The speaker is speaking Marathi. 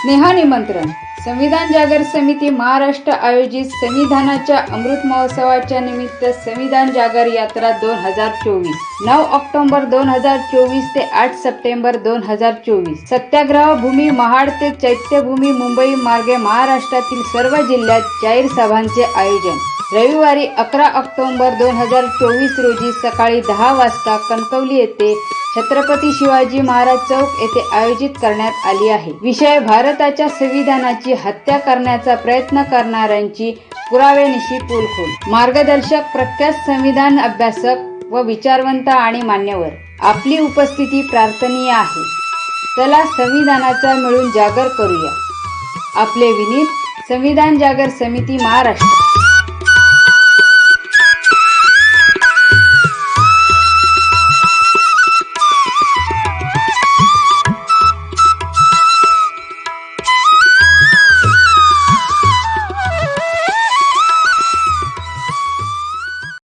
स्नेहा निमंत्रण. संविधान जागर समिती महाराष्ट्र आयोजित संविधानाच्या अमृत महोत्सवाच्या निमित्त संविधान जागर यात्रा दोन हजार चोवीस. नऊ ऑक्टोबर दोन हजार चोवीस ते आठ सप्टेंबर दोन हजार चोवीस. सत्याग्रह भूमी महाड ते चैत्यभूमी मुंबई मार्गे महाराष्ट्रातील सर्व जिल्ह्यात जाहीर सभांचे आयोजन. रविवारी अकरा ऑक्टोंबर दोन हजार चोवीस रोजी सकाळी दहा वाजता कणकवली येथे छत्रपती शिवाजी महाराज चौक येथे आयोजित करण्यात आली आहे. विषय भारताच्या संविधानाची हत्या करण्याचा प्रयत्न करणाऱ्यांची पुराव्यानिशी पोलखोल मार्गदर्शक प्रख्यात संविधान अभ्यासक व विचारवंत आणि मान्यवर. आपली उपस्थिती प्रार्थनीय आहे. चला संविधानाचा मिळून जागर करूया. आपले विनीत संविधान जागर समिती महाराष्ट्र.